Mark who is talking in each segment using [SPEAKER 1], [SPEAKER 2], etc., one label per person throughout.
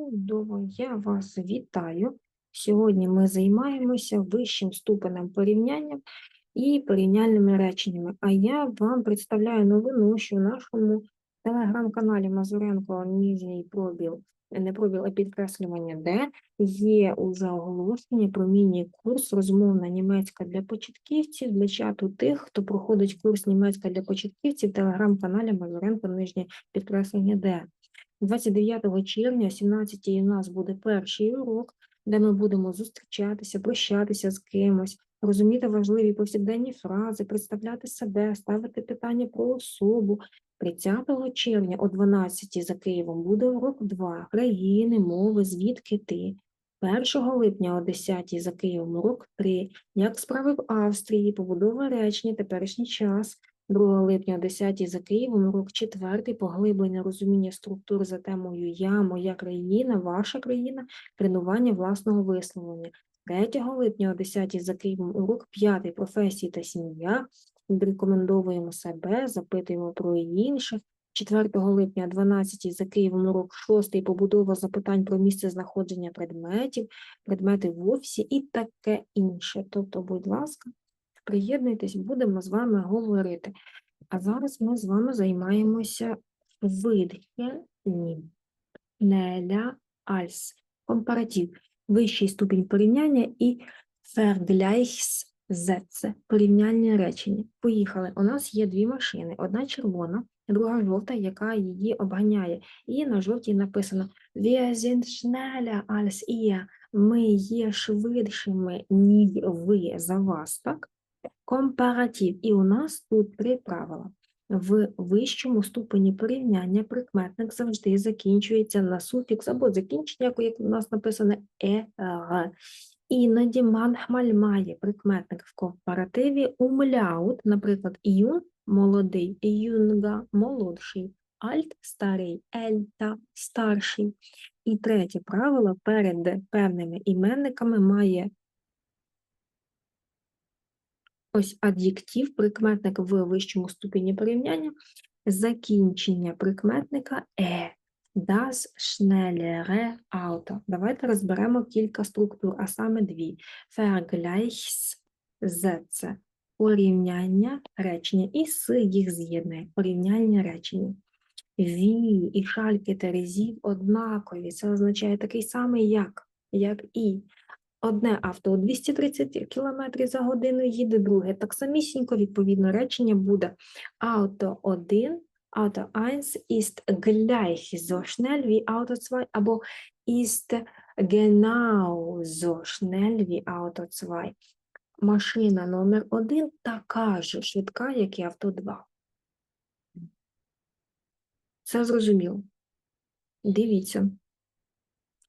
[SPEAKER 1] Чудово, я вас вітаю. Сьогодні ми займаємося вищим ступенем порівняння і порівняльними реченнями. А я вам представляю новину, що в нашому телеграм-каналі Мазуренко Нижній пробіл, не пробіл, а підкреслювання, де є уже оголошення про міні-курс розмовна німецька для початківців, для чату тих, хто проходить курс німецька для початківців в телеграм-каналі Мазуренко Нижнє підкреслення де. 29 червня о 17 у нас буде перший урок, де ми будемо зустрічатися, прощатися з кимось, розуміти важливі повсякденні фрази, представляти себе, ставити питання про особу. 30 червня о 12 за Києвом буде урок 2 країни, мови, звідки ти. 1 липня о 10 за Києвом урок 3 як справи в Австрії, побудова речення, теперішній час. 2 липня о 10 за Києвом, урок 4, поглиблення розуміння структур за темою Я, моя країна, ваша країна, тренування власного висловлення. 3 липня о 10 за Києвом, урок 5, професії та сім'я, рекомендовуємо себе, запитуємо про інших. 4 липня о 12 за Києвом, урок 6, побудова запитань про місце знаходження предметів, предмети в офісі і таке інше. Тобто, будь ласка, приєднуйтесь, будемо з вами говорити. А зараз ми з вами займаємося. Неля Альс. Компаратив. Вищий ступінь порівняння і Vergleichssätze. Порівняльні речення. Поїхали. У нас є дві машини. Одна червона, друга жовта, яка її обганяє. І на жовтій написано Wir sind schneller als ihr. Ми є швидшими, ніж ви за вас, так? Компаратив. І у нас тут три правила. В вищому ступені порівняння прикметник завжди закінчується на суфікс або закінчення, як у нас написано «ер». Іноді манхмаль має прикметник в компаративі умляут, наприклад, юн – молодий, юнга – молодший, альт – старий, ельта – старший. І третє правило перед певними іменниками має ось ад'єктив, прикметник в вищому ступені порівняння, закінчення прикметника е. Das schnellere Auto. Давайте розберемо кілька структур, а саме дві. Vergleichssätze – порівняння речення і с їх з'єднує, порівняння речення. Ві і шальки терезів однакові. Це означає такий самий як, як і. Одне авто у 230 км за годину їде, друге так самісінько, відповідно, речення буде Auto 1, Auto 1 ist gleich so schnell wie Auto 2 або ist genauso schnell wie Auto 2. Машина номер 1 така ж швидка, як і авто 2. Це зрозуміло. Дивіться.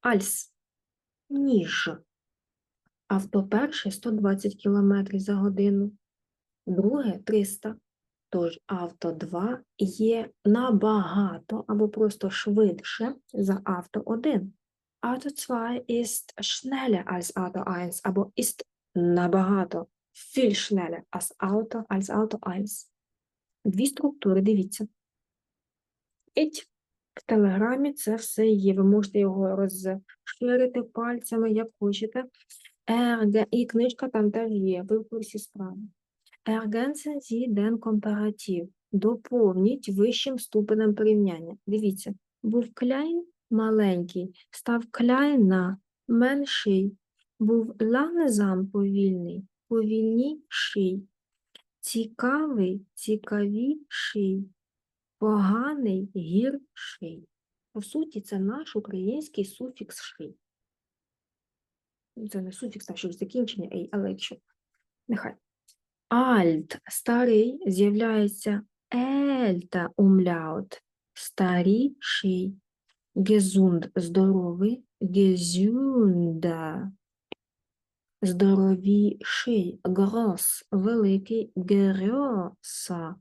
[SPEAKER 1] Альс. Ніж. Авто перше 120 км за годину, друге 300. Тож авто 2 є набагато або просто швидше за авто 1. Auto 2 ist schneller als Auto 1 або ist набагато viel schneller als Auto, als Auto 1. Дві структури, дивіться. Іть. В Телеграмі це все є. Ви можете його розширити пальцями, як хочете. Ерге, і книжка там теж є, ви в курсі справи. Ergänzen Sie den Komparativ. Доповніть вищим ступенем порівняння. Дивіться, був кляйн маленький, став кляйна менший, був ланезам повільний, повільніший, цікавий, цікавіший, поганий, гірший. По суті, це наш український суфікс ший. Це не суфікс, так що закінчення, ей, але якщо. Нехай. Альт старий з'являється. Ельта умляут старіший, гезунд здоровий, гезюнда. Здоровіший, грос великий, герьоса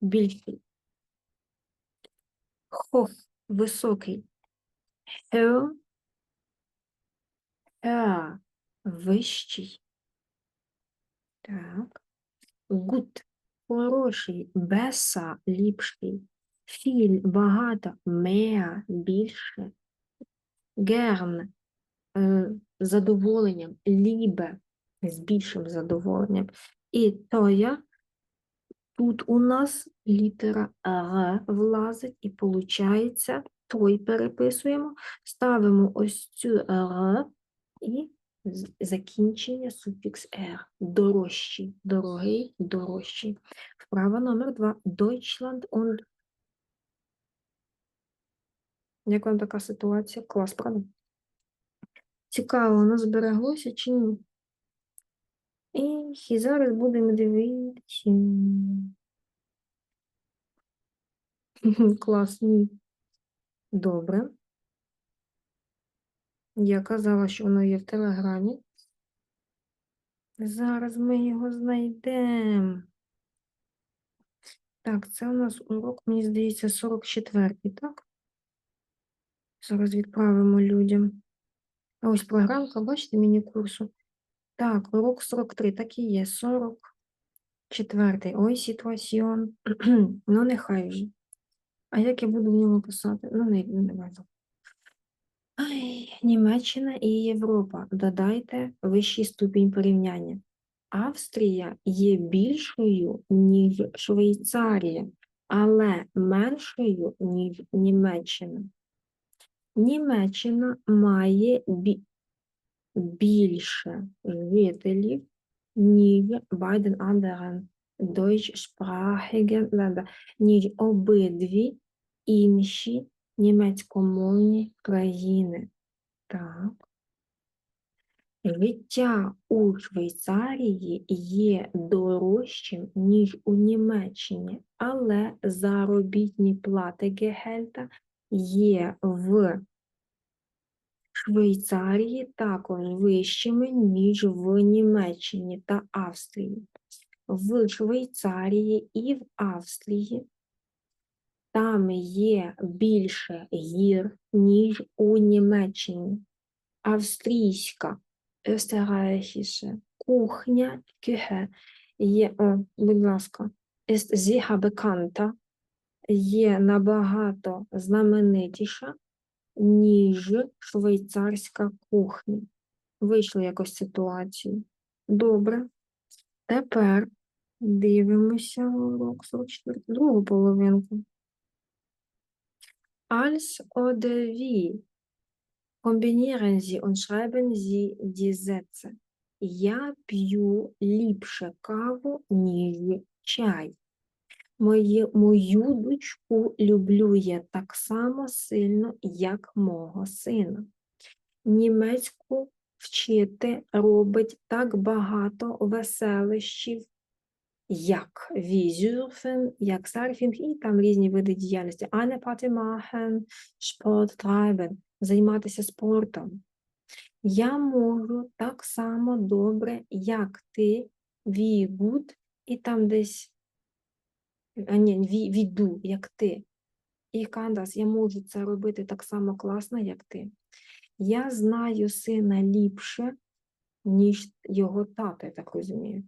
[SPEAKER 1] більший, хох високий, хе вищий. Так. Гуд хороший, беса ліпший. Філь багато, меа більше. gern е, задоволенням, лібе з більшим задоволенням. І тоя тут у нас літера Р влазить, і виходить, той переписуємо, ставимо ось цю Р і закінчення суфікс «р». Дорожчий, дорогий, дорожчий. Вправа номер два. Deutschland und Як вам така ситуація? Клас, правда? Цікаво, воно збереглося чи ні? І зараз будемо дивитися. Клас, ні. Добре. Я казала, що воно є в Телеграмі. Зараз ми його знайдемо. Так, це у нас урок, мені здається, 44-й, так? Зараз відправимо людям. А ось програмка, бачите, міні-курсу. Так, урок 43, так і є. 44-й. Ой, ситуаціон. Ну, нехай вже. А як я буду в ньому писати? Ну, не, не важливо. Німеччина і Європа. Додайте вищий ступінь порівняння. Австрія є більшою, ніж Швейцарія, але меншою, ніж Німеччина. Німеччина має бі- більше жителів, ніж den anderen deutschsprachigen Länder, ніж обидві інші німецькомовні країни. Так. Життя у Швейцарії є дорожчим, ніж у Німеччині, але заробітні плати Гехельта є в Швейцарії також вищими, ніж в Німеччині та Австрії. В Швейцарії і в Австрії там є більше гір, ніж у Німеччині. Австрійська, österreichische кухня, Küche є, о, будь ласка, ist sehr bekannter, є набагато знаменитіша, ніж швейцарська кухня. Вийшли якось ситуацію. Добре. Тепер дивимося урок 44, другу половинку. Als oder wie kombinieren Sie und schreiben Sie die Sätze. Я п'ю ліпше каву, ніж чай. Моє, мою дочку люблю я так само сильно, як мого сина. Німецьку вчити робить так багато веселищів, як візюрфен, як серфінг, і там різні види діяльності. Party machen, Sport займатися спортом. Я можу так само добре, як ти, wie і там десь а ні, ві- віду, як ти. І Кандас, я можу це робити так само класно, як ти. Я знаю сина ліпше, ніж його тато, я так розумію.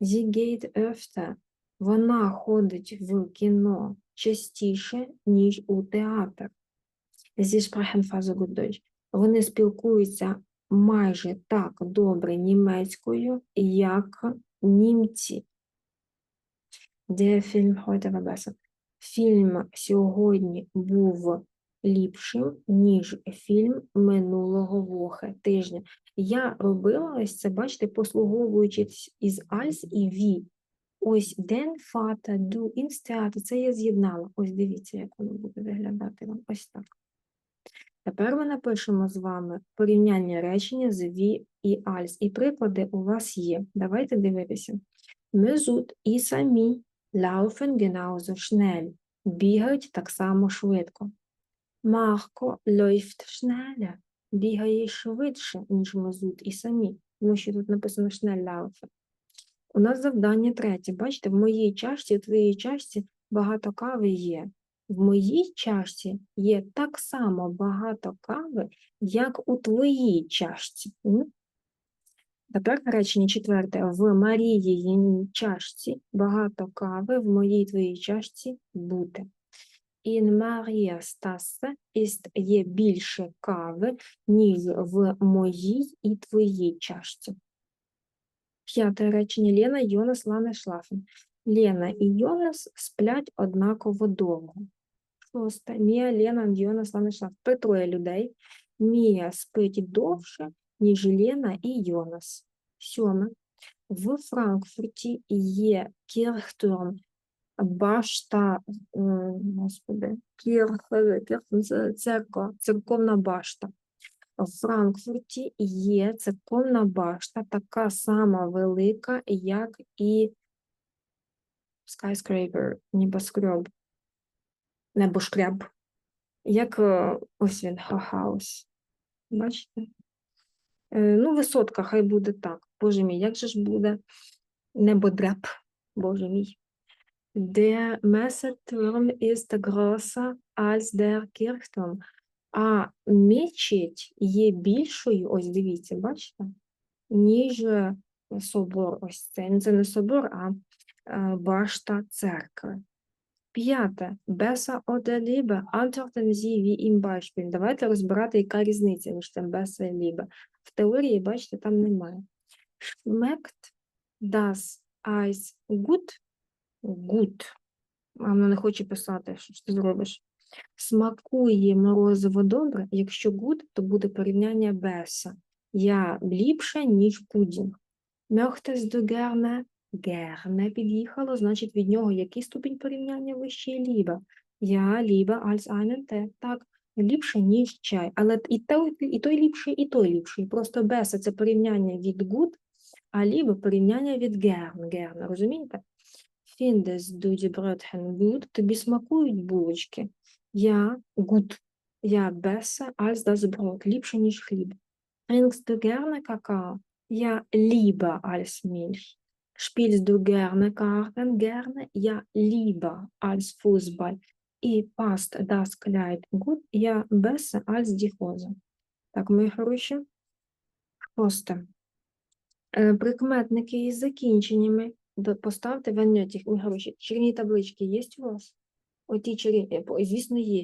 [SPEAKER 1] Geht öfter. Вона ходить в кіно частіше, ніж у театр. Sie sprechen fast. Вони спілкуються майже так добре німецькою, як німці. Der Film heute. Фільм сьогодні був ліпшим, ніж фільм минулого вохи тижня. Я робила ось це, бачите, послуговуючись із Альс і Ві. Ось den Vater, du ins Це я з'єднала. Ось дивіться, як воно буде виглядати вам. Ось так. Тепер ми напишемо з вами порівняння речення з Ві і Альс. І приклади у вас є. Давайте дивитися. Мезут і самі laufen genauso schnell. Бігають так само швидко. Марко läuft schneller. Бігає швидше, ніж Мезут і самі. Тому що тут написано schnell. У нас завдання третє. Бачите, в моїй чашці, в твоїй чашці багато кави є. В моїй чашці є так само багато кави, як у твоїй чашці. Тепер речення четверте. В Маріїній чашці багато кави, в моїй твоїй чашці бути. In Marias Tasse ist є більше кави, ніж в моїй і твоїй чашці. П'яте речення. Лена, Йонас, Лане, Шлафен. Лена і Йонас сплять однаково довго. Шосте. Мія, Лена, Йонас, Лане, Шлафен. При троє людей. Мія спить довше, ніж Лена і Йонас. Сьоме. В Франкфурті є Кірхтурм, башта, господи, Кірх, Кірх, церква, церковна башта. В Франкфурті є церковна башта, така сама велика, як і skyscraper, небоскреб, небоскреб, як е, ось він, хаус. Бачите? Е, Ну, висотка, хай буде так. Боже мій, як же ж буде небодреб, Боже мій. Der Messeturm ist größer als der Kirchturm. А мечеть є більшою, ось дивіться, бачите, ніж собор. Ось це. Це не собор, а е, башта церкви. П'яте. Lieber? Antworten Sie wie im Давайте розбирати, яка різниця між тим besser і lieber. В теорії, бачите, там немає. Schmeckt das Eis gut? Good. А вона не хоче писати, що ти зробиш. Смакує морозиво добре, якщо good, то буде порівняння besser. Я ліпше, ніж пудінг. Möchtest du gerne? Gerne під'їхало, значить від нього який ступінь порівняння вищий ліба? Я lieber als einen Tee. Так, ліпше, ніж чай. Але і той, і той ліпший, і той ліпший. Просто besser – це порівняння від good, а lieber – порівняння від gern. Gerne, розумієте? Findest du die Brötchen gut? Тобі смакують булочки? Я gut. Я besser als das Brot. Ліпше, ніж хліб. Trinkst du gerne Kakao? Я lieber als Milch. Spielst du gerne Karten? Gerne. Я lieber als Fußball. І passt das Kleid gut? Я besser als die Hose. Так, мої хороші. Е, Прикметники із закінченнями поставте в аннотах, мої хороші. Чарівні таблички є у вас? Оті чарівні, звісно, є.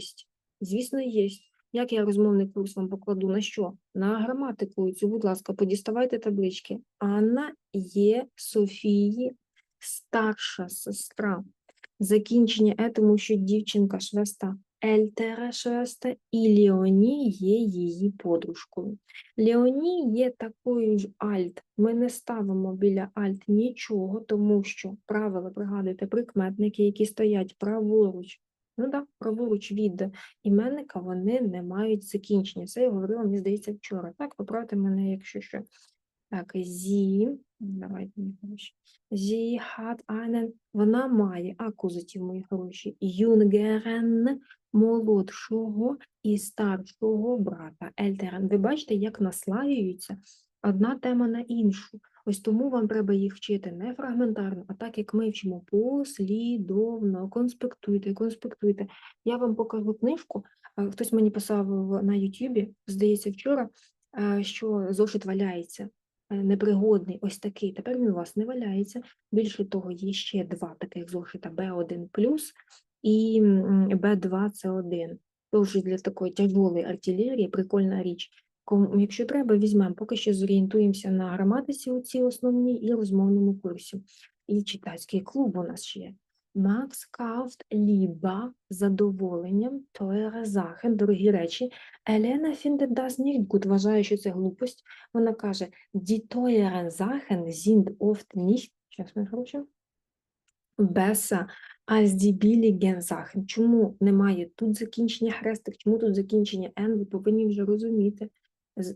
[SPEAKER 1] Звісно, є. Як я розмовний курс вам покладу? На що? На граматику цю, будь ласка, подіставайте таблички. Анна є Софії старша сестра. Закінчення е, тому що дівчинка швеста. Ельтера швеста і Леоні є її подружкою. Леоні є такою ж альт. Ми не ставимо біля альт нічого, тому що правила, пригадуйте, прикметники, які стоять праворуч, ну так, праворуч від іменника, вони не мають закінчення. Це я говорила, мені здається, вчора. Так, поправте мене, якщо що. Так, зі, давайте мені хороші. Зі hat einen, вона має акузатив, мої хороші, юнгерен, молодшого і старшого брата Ельтерен. Ви бачите, як наслаюється одна тема на іншу. Ось тому вам треба їх вчити не фрагментарно, а так як ми вчимо послідовно, конспектуйте, конспектуйте. Я вам покажу книжку. Е, хтось мені писав на Ютубі, здається, вчора, е, що зошит валяється. Е, непригодний, ось такий. Тепер він у вас не валяється. Більше того, є ще два таких зошита b 1 і Б2С1. Тож для такої тяжелої артилерії прикольна річ. Якщо треба, візьмемо, поки що зорієнтуємося на граматиці у цій основній і розмовному курсі. І читацький клуб у нас ще є. Макс Кафт ліба задоволенням Тойра Захен, дорогі речі. Елена Фіндедас Нігткут вважає, що це глупость. Вона каже: Ді Тойрен Захен зінд офт ніхт. Беса die billigen Sachen. Чому немає тут закінчення хрестик, чому тут закінчення N, ви повинні вже розуміти.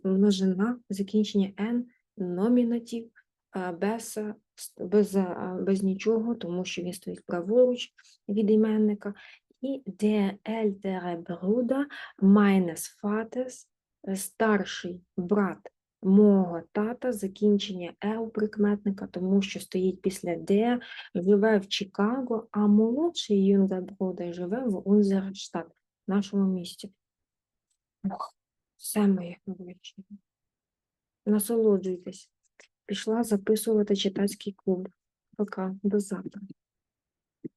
[SPEAKER 1] Множина, закінчення N, номінатив, а, без, без, без нічого, тому що він стоїть праворуч від іменника. І der ältere Bruder meines е, старший брат мого тата, закінчення «е» у прикметника, тому що стоїть після «де», живе в Чикаго, а молодший юнга Бруда живе в Унзерштадт, нашому місті. Ух, все моє хороші. Насолоджуйтесь. Пішла записувати читацький клуб. Пока, до завтра.